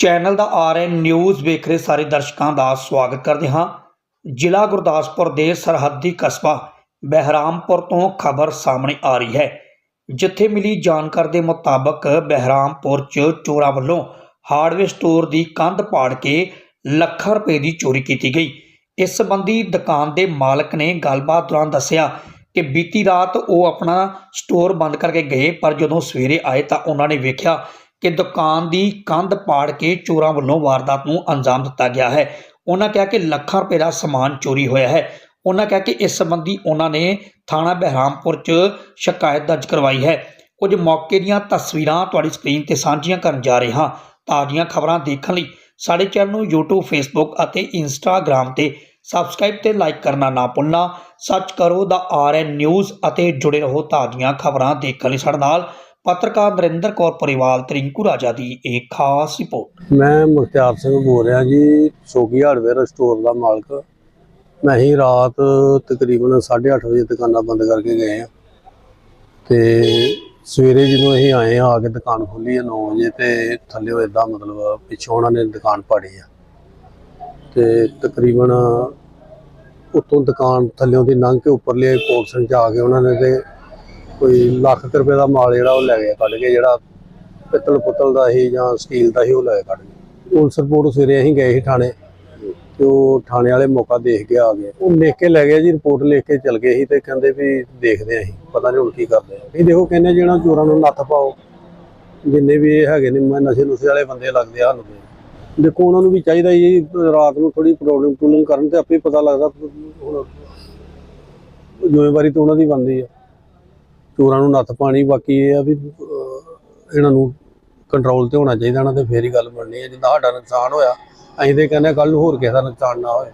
Channel ਦਾ RN news ਵੇਖ ਰਹੇ ਸਾਰੇ ਦਰਸ਼ਕਾਂ ਦਾ ਸਵਾਗਤ ਕਰਦੇ ਹਾਂ। ਜ਼ਿਲ੍ਹਾ ਗੁਰਦਾਸਪੁਰ ਦੇ ਸਰਹੱਦੀ ਕਸਬਾ ਬਹਿਰਾਮਪੁਰ ਤੋਂ ਖਬਰ ਸਾਹਮਣੇ ਆ ਰਹੀ ਹੈ, ਜਿੱਥੇ ਮਿਲੀ ਜਾਣਕਾਰੀ ਦੇ ਮੁਤਾਬਕ ਬਹਿਰਾਮਪੁਰ 'ਚ ਚੋਰਾਂ ਵੱਲੋਂ ਹਾਰਡਵੇਅਰ ਸਟੋਰ ਦੀ ਕੰਧ ਪਾੜ ਕੇ ਲੱਖਾਂ ਰੁਪਏ ਦੀ ਚੋਰੀ ਕੀਤੀ ਗਈ। ਇਸ ਸੰਬੰਧੀ ਦੁਕਾਨ ਦੇ ਮਾਲਕ ਨੇ ਗੱਲਬਾਤ ਦੌਰਾਨ ਦੱਸਿਆ ਕਿ ਬੀਤੀ ਰਾਤ ਉਹ ਆਪਣਾ ਸਟੋਰ ਬੰਦ ਕਰਕੇ ਗਏ, ਪਰ ਜਦੋਂ ਸਵੇਰੇ ਆਏ ਤਾਂ ਉਹਨਾਂ ਨੇ ਵੇਖਿਆ ਕਿ ਦੁਕਾਨ ਦੀ ਕੰਧ ਪਾੜ ਕੇ ਚੋਰਾਂ ਵੱਲੋਂ ਵਾਰਦਾਤ ਨੂੰ ਅੰਜਾਮ ਦਿੱਤਾ ਗਿਆ ਹੈ। ਉਹਨਾਂ ਕਿਹਾ ਕਿ ਲੱਖਾਂ ਰੁਪਏ ਦਾ ਸਮਾਨ ਚੋਰੀ ਹੋਇਆ ਹੈ। ਉਹਨਾਂ ਕਿਹਾ ਕਿ ਇਸ ਸੰਬੰਧੀ ਉਹਨਾਂ ਨੇ ਥਾਣਾ ਬਹਿਰਾਮਪੁਰ 'ਚ ਸ਼ਿਕਾਇਤ ਦਰਜ ਕਰਵਾਈ ਹੈ। ਕੁਝ ਮੌਕੇ ਦੀਆਂ ਤਸਵੀਰਾਂ ਤੁਹਾਡੀ ਸਕਰੀਨ ਤੇ ਸਾਂਝੀਆਂ ਕਰਨ ਜਾ ਰਹੇ ਹਾਂ। ਤਾਜ਼ੀਆਂ ਖਬਰਾਂ ਦੇਖਣ ਲਈ ਸਾਡੇ ਚੈਨਲ ਨੂੰ YouTube, Facebook ਅਤੇ Instagram ਤੇ ਸਬਸਕ੍ਰਾਈਬ ਤੇ ਲਾਈਕ ਕਰਨਾ ਨਾ ਭੁੱਲਣਾ। ਸਰਚ ਕਰੋ ਦਾ ਆਰਐਨ ਨਿਊਜ਼ ਅਤੇ ਜੁੜੇ ਰਹੋ ਤਾਜ਼ੀਆਂ ਖਬਰਾਂ ਦੇਖਣ ਲਈ ਸਾਡੇ ਨਾਲ। ਪੱਤਰਕਾਰ ਨਰਿੰਦਰ ਕੌਰ ਪਰਿਵਾਲ ਤਰਿੰਕੂ ਰਾਜਾ ਦੀ ਇੱਕ ਖਾਸ ਰਿਪੋਰਟ। ਮੈਂ ਮੁਖਤਿਆਰ ਸਿੰਘ ਬੋਲ ਰਿਹਾ ਜੀ, ਸੋਗੀ ਹਾਰਡਵੇਅਰ ਸਟੋਰ ਦਾ ਮਾਲਕ। ਮੈਂ ਹੀ ਰਾਤ ਤਕਰੀਬਨ 8:30 ਵਜੇ ਦੁਕਾਨਾਂ ਬੰਦ ਕਰਕੇ ਗਏ ਆ ਤੇ ਸਵੇਰੇ ਜਦੋਂ ਅਸੀਂ ਆਏ ਆ ਕੇ ਦੁਕਾਨ ਖੋਲੀ ਆ 9 ਵਜੇ ਤੇ ਥੱਲੇ ਇਦਾਂ ਮਤਲਬ ਪਿੱਛੋਂ ਉਹਨਾਂ ਨੇ ਦੁਕਾਨ ਪਾੜੀ ਆ। ਤੇ ਤਕਰੀਬਨ ਉੱਤੋਂ ਦੁਕਾਨ ਥੱਲਿਓਂ ਦੀ ਲੰਘ ਕੇ ਉੱਪਰਲੇ ਪੋਰਸ਼ਨ 'ਚ ਆ ਕੇ ਉਹਨਾਂ ਨੇ ਤੇ ਕੋਈ ਲੱਖ ਕੁ ਰੁਪਏ ਦਾ ਮਾਲ ਜਿਹੜਾ ਉਹ ਲੈ ਗਏ ਕੱਢ ਕੇ, ਜਿਹੜਾ ਪਿੱਤਲ ਪੁੱਤਲ ਦਾ ਸੀ ਜਾਂ ਸਟੀਲ ਦਾ ਸੀ ਉਹ ਲੈ ਕੇ ਕੱਢ ਗਏ ਪੁਲਿਸ ਰਿਪੋਰਟ ਸਵੇਰੇ ਅਸੀਂ ਗਏ ਸੀ ਥਾਣੇ ਤੇ ਉਹ ਥਾਣੇ ਵਾਲੇ ਮੌਕਾ ਦੇਖ ਕੇ ਆ ਗਏ। ਉਹ ਲਿਖ ਕੇ ਲੈ ਗਏ ਜੀ, ਰਿਪੋਰਟ ਲਿਖ ਕੇ ਚਲ ਗਏ ਸੀ ਤੇ ਕਹਿੰਦੇ ਵੀ ਦੇਖਦੇ ਆਂ ਅਸੀਂ, ਪਤਾ ਨਹੀਂ ਹੁਣ ਕੀ ਕਰਦੇ ਆ। ਇਹ ਦੇਖੋ ਕਹਿੰਦੇ ਜਿਹੜਾ ਚੋਰਾਂ ਨੂੰ ਨੱਥ ਪਾਓ, ਜਿੰਨੇ ਵੀ ਇਹ ਹੈਗੇ ਨੇ, ਮੈਂ ਨਸ਼ੇ ਨੁਸ਼ੇ ਵਾਲੇ ਬੰਦੇ ਲੱਗਦੇ ਆ ਸਾਨੂੰ ਦੇਖੋ ਉਹਨਾਂ ਨੂੰ ਵੀ ਚਾਹੀਦਾ ਜੀ, ਰਾਤ ਨੂੰ ਥੋੜੀ ਪ੍ਰੋਬਲਮ ਪ੍ਰੋਬਲਮ ਕਰਨ ਤੇ ਆਪੇ ਪਤਾ ਲੱਗਦਾ ਹੁਣ ਜ਼ਿੰਮੇਵਾਰੀ ਤਾਂ ਉਹਨਾਂ ਦੀ ਬਣਦੀ ਆ। ਚੋਰਾਂ ਨੂੰ ਨੱਥ ਪਾਣੀ, ਬਾਕੀ ਇਹ ਆ ਵੀ ਇਹਨਾਂ ਨੂੰ ਕੰਟਰੋਲ ਤੇ ਹੋਣਾ ਚਾਹੀਦਾ ਨਾ ਤੇ ਫੇਰ ਹੀ ਗੱਲ ਬਣਨੀ ਹੈ। ਜਿੱਦਾਂ ਸਾਡਾ ਨੁਕਸਾਨ ਹੋਇਆ, ਅਸੀਂ ਤੇ ਕਹਿੰਦੇ ਕੱਲ ਨੂੰ ਹੋਰ ਕਿਸੇ ਦਾ ਨੁਕਸਾਨ ਨਾ ਹੋਏ।